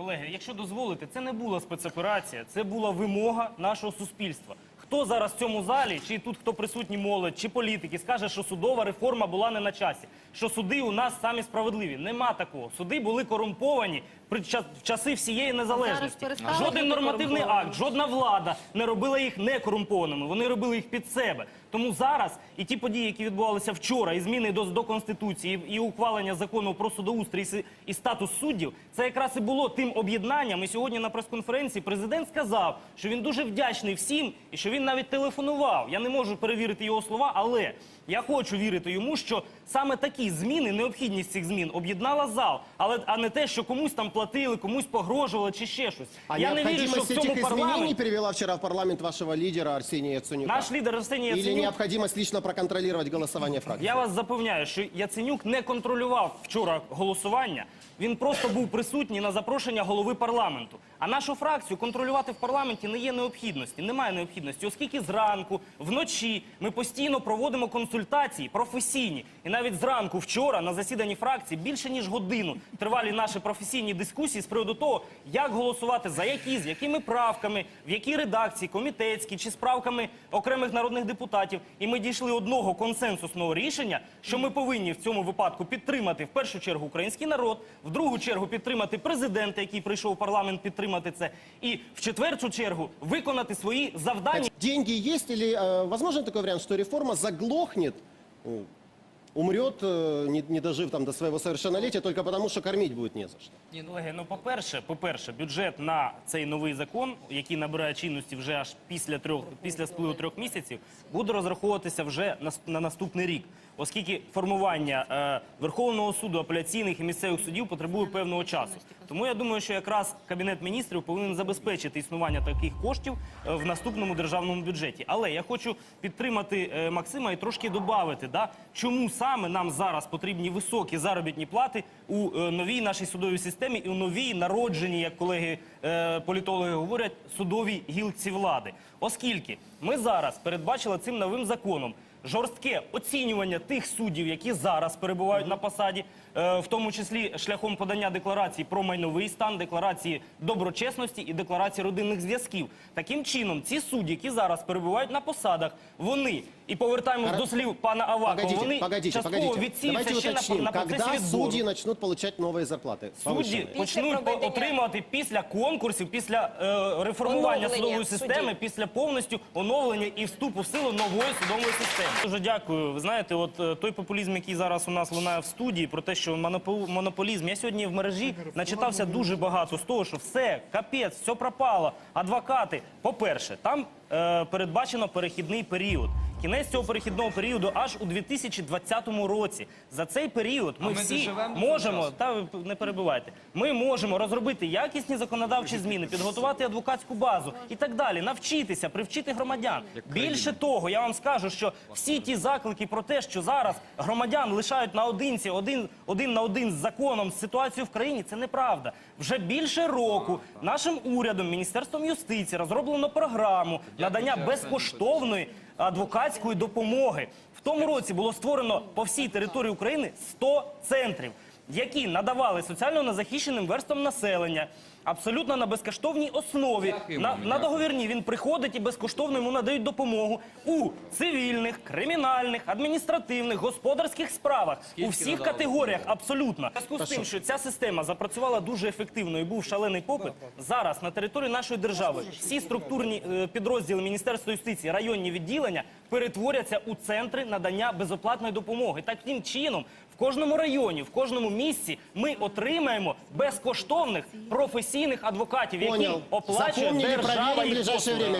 Колеги, якщо дозволите, це не була спецоперація, це була вимога нашого суспільства. Хто зараз в цьому залі, чи тут хто присутній молодь, чи політики, скаже, що судова реформа була не на часі, що суди у нас самі справедливі. Нема такого. Суди були корумповані при в часи всієї незалежності. Жоден нормативний акт, жодна влада не робила їх некорумпованими. Вони робили їх під себе. Тому зараз і ті події, які відбувалися вчора, і зміни до, до конституції, і, і ухвалення закону про судоустрій і і статус суддів, це якраз і було тим об'єднанням. І сьогодні на прес-конференції президент сказав, що він дуже вдячний всім і що він навіть телефонував. Я не можу перевірити його слова, але я хочу вірити йому, що саме такі зміни, необхідність цих змін об'єднала зал, але а не те, що комусь там платили, комусь погрожували чи ще щось. А я не вірю, що в цьому этих изменений парламенті привела вчера в парламент вашего лидера Арсения Яценюка? наш лідер Арсеній Или Яценюк необходимость лично проконтролировать голосование фракции? Я вас запевняю, що Яценюк не контролював вчора голосування. Він просто був присутній на запрошення голови парламенту. А нашу фракцію контролювати в парламенті не є необхідності. Немає необхідності, оскільки зранку, вночі ми постійно проводимо консультації професійні. І навіть зранку вчора на засіданні фракції більше ніж годину тривалі наші професійні дискусії з приводу того, як голосувати за які, з якими правками, в якій редакції, комітетські чи з правками окремих народних депутатів. І ми дійшли одного консенсусного рішення, що ми повинні в цьому випадку підтримати в першу чергу український народ, в другу чергу підтримати президента, який прийшов у парламент підтримати це, і в четверту чергу виконати свої завдання. Деньги есть или э, возможен такой вариант, что реформа заглохнет, э, умрет, э, не, не дожив там до своего совершеннолетия, только потому, что кормить будет не за что? Ні, колеги, ну по-перше, по-перше, бюджет на цей новий закон, який набирає чинності вже аж після трьох після спливу трьох місяців, буде розраховуватися вже на, на наступний рік, оскільки формування е, Верховного суду, апеляційних і місцевих судів потребує певного часу. Тому я думаю, що якраз кабінет міністрів повинен забезпечити існування таких коштів е, в наступному державному бюджеті. Але я хочу підтримати е, Максима і трошки додати, да, чому саме нам зараз потрібні високі заробітні плати у е, новій нашій судовій системі і у новій народженій, як колеги е, політологи говорять, судовій гілці влади. Оскільки ми зараз передбачили цим новим законом жорстке оцінювання тих суддів, які зараз перебувають на посаді, е, в тому числі шляхом подання декларації про майновий стан, декларації доброчесності і декларації родинних зв'язків. Таким чином, ці судді, які зараз перебувають на посадах, вони і повертаємось до слів пана Авакова. Погодите, Вони погодите, частково погодите. відсіються Давайте ще на, уточним, на процесі когда відбору. судьи начнут получать новые зарплаты? Судді повышенные? почнуть по- проведення- отримувати після конкурсів, після е, реформування Оновлення судової судів. системи, після повністю оновлення і вступу в силу нової судової системи. Дуже дякую. Ви знаєте, от е, той популізм, який зараз у нас лунає в студії, про те, що монопол- монополізм. Я сьогодні в мережі начитався дуже багато з того, що все, капець, все пропало. Адвокати, по-перше, там е, передбачено перехідний період. Кінець цього перехідного періоду аж у 2020 році. За цей період ми, ми всі можемо та ви не перебивайте. Ми можемо розробити якісні законодавчі зміни, підготувати адвокатську базу і так далі, навчитися, привчити громадян. Більше того, я вам скажу, що всі ті заклики про те, що зараз громадян лишають наодинці, один, один на один з законом, з ситуацією в країні, це неправда. Вже більше року нашим урядом, міністерством юстиції розроблено програму надання безкоштовної адвокатської допомоги. В тому році було створено по всій території України 100 центрів, які надавали соціально незахищеним верствам населення. Абсолютно на безкоштовній основі. На, вам, на дякую. договірні він приходить і безкоштовно йому надають допомогу у цивільних, кримінальних, адміністративних, господарських справах Скільки у всіх надавали категоріях. Абсолютно В зв'язку з тим, що ця система запрацювала дуже ефективно і був шалений попит. Зараз на території нашої держави всі структурні е, підрозділи Міністерства юстиції, районні відділення перетворяться у центри надання безоплатної допомоги. Таким чином, в кожному районі, в кожному місці ми отримаємо безкоштовних професійних адвокатів, які Понял. оплачує Запомнили, держава проверим в їх ближайшее послуги. время.